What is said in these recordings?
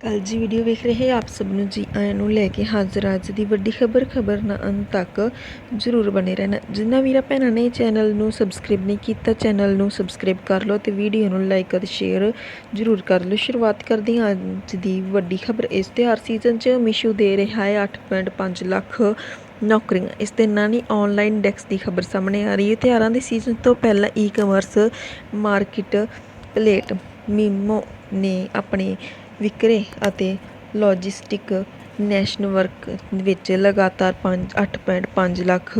ਕੱਲ ਜੀ ਵੀਡੀਓ ਵੇਖ ਰਹੇ ਆਪ ਸਭ ਨੂੰ ਜੀ ਆਇਆਂ ਨੂੰ ਲੈ ਕੇ ਹਾਜ਼ਰ ਅੱਜ ਦੀ ਵੱਡੀ ਖਬਰ ਖਬਰ ਨਾ ਅੰਤ ਤੱਕ ਜ਼ਰੂਰ ਬਣੇ ਰਹਿਣਾ। ਜਿੰਨਾ ਵੀਰਾਂ ਭੈਣਾਂ ਨੇ ਚੈਨਲ ਨੂੰ ਸਬਸਕ੍ਰਾਈਬ ਨਹੀਂ ਕੀਤਾ, ਚੈਨਲ ਨੂੰ ਸਬਸਕ੍ਰਾਈਬ ਕਰ ਲਓ ਤੇ ਵੀਡੀਓ ਨੂੰ ਲਾਈਕ ਅਤੇ ਸ਼ੇਅਰ ਜ਼ਰੂਰ ਕਰ ਲਓ। ਸ਼ੁਰੂਆਤ ਕਰਦੇ ਹਾਂ ਅੱਜ ਦੀ ਵੱਡੀ ਖਬਰ। ਇਸ ਤਿਉਹਾਰ ਸੀਜ਼ਨ 'ਚ ਮਿਸ਼ੂ ਦੇ ਰਿਹਾ ਹੈ 8.5 ਲੱਖ ਨੌਕਰੀਆਂ। ਇਸ ਦੇ ਨਾਲ ਹੀ ਆਨਲਾਈਨ ਇੰਡੈਕਸ ਦੀ ਖਬਰ ਸਾਹਮਣੇ ਆ ਰਹੀ ਹੈ। ਤਿਉਹਾਰਾਂ ਦੇ ਸੀਜ਼ਨ ਤੋਂ ਪਹਿਲਾਂ ਈ-ਕਮਰਸ ਮਾਰਕੀਟ ਪਲੇਟ ਮੀਮੋ ਨੇ ਆਪਣੇ ਵਿਕਰੇ ਅਤੇ ਲੌਜਿਸਟਿਕ ਨੈਟਵਰਕ ਵਿੱਚ ਲਗਾਤਾਰ 5 8.5 ਲੱਖ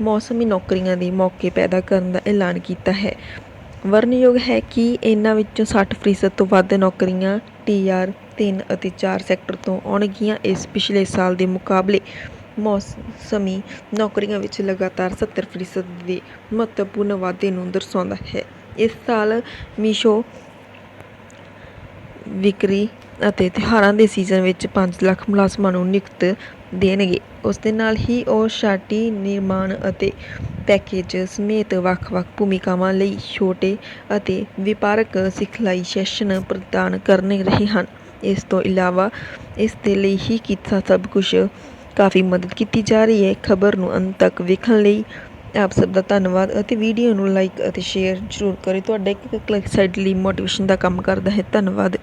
ਮੌਸਮੀ ਨੌਕਰੀਆਂ ਦੇ ਮੌਕੇ ਪੈਦਾ ਕਰਨ ਦਾ ਐਲਾਨ ਕੀਤਾ ਹੈ। ਵਰਨਯੋਗ ਹੈ ਕਿ ਇਹਨਾਂ ਵਿੱਚੋਂ 60% ਤੋਂ ਵੱਧ ਨੌਕਰੀਆਂ ਟੀ ਆਰ ਤਿੰਨ ਅਤੇ ਚਾਰ ਸੈਕਟਰ ਤੋਂ ਆਉਣਗੀਆਂ ਇਸ ਪਿਛਲੇ ਸਾਲ ਦੇ ਮੁਕਾਬਲੇ। ਮੌਸਮੀ ਨੌਕਰੀਆਂ ਵਿੱਚ ਲਗਾਤਾਰ 70% ਦੇ ਮਹੱਤਵਪੂਰਨ ਵਾਧੇ ਨੂੰ ਦਰਸਾਉਂਦਾ ਹੈ। ਇਸ ਸਾਲ ਮੀਸ਼ੋ ਵਿਕਰੀ ਅਤੇ ਤਿਉਹਾਰਾਂ ਦੇ ਸੀਜ਼ਨ ਵਿੱਚ ਪੰਜ ਲੱਖ ਮੁਲਾਜ਼ਮਾਂ ਨੂੰ ਨਿਯੁਕਤ ਦੇਣਗੇ। ਉਸ ਦੇ ਨਾਲ ਹੀ ਉਹ ਛਾਟੀ ਨਿਰਮਾਣ ਅਤੇ ਪੈਕੇਜ ਸਮੇਤ ਵੱਖ-ਵੱਖ ਭੂਮਿਕਾਵਾਂ ਲਈ ਛੋਟੇ ਅਤੇ ਵਪਾਰਕ ਸਿਖਲਾਈ ਸੈਸ਼ਨ ਪ੍ਰਦਾਨ ਕਰਨ ਰਹੇ ਹਨ। ਇਸ ਤੋਂ ਇਲਾਵਾ ਇਸ ਦੇ ਲਈ ਹੀ ਕੀਤਾ ਸਭ ਕੁਝ ਕਾਫੀ ਮਦਦ ਕੀਤੀ ਜਾ ਰਹੀ ਹੈ। ਖਬਰ ਨੂੰ ਅੰਤ ਤੱਕ ਵੇਖਣ ਲਈ ਆਪ ਸਭ ਦਾ ਧੰਨਵਾਦ ਅਤੇ ਵੀਡੀਓ ਨੂੰ ਲਾਈਕ ਅਤੇ ਸ਼ੇਅਰ ਜ਼ਰੂਰ ਕਰੇ। ਤੁਹਾਡਾ ਇੱਕ ਕਲਿੱਕ ਸਾਡੇ ਲਈ ਮੋਟੀਵੇਸ਼ਨ ਦਾ ਕੰਮ ਕਰਦਾ ਹੈ। ਧੰਨਵਾਦ।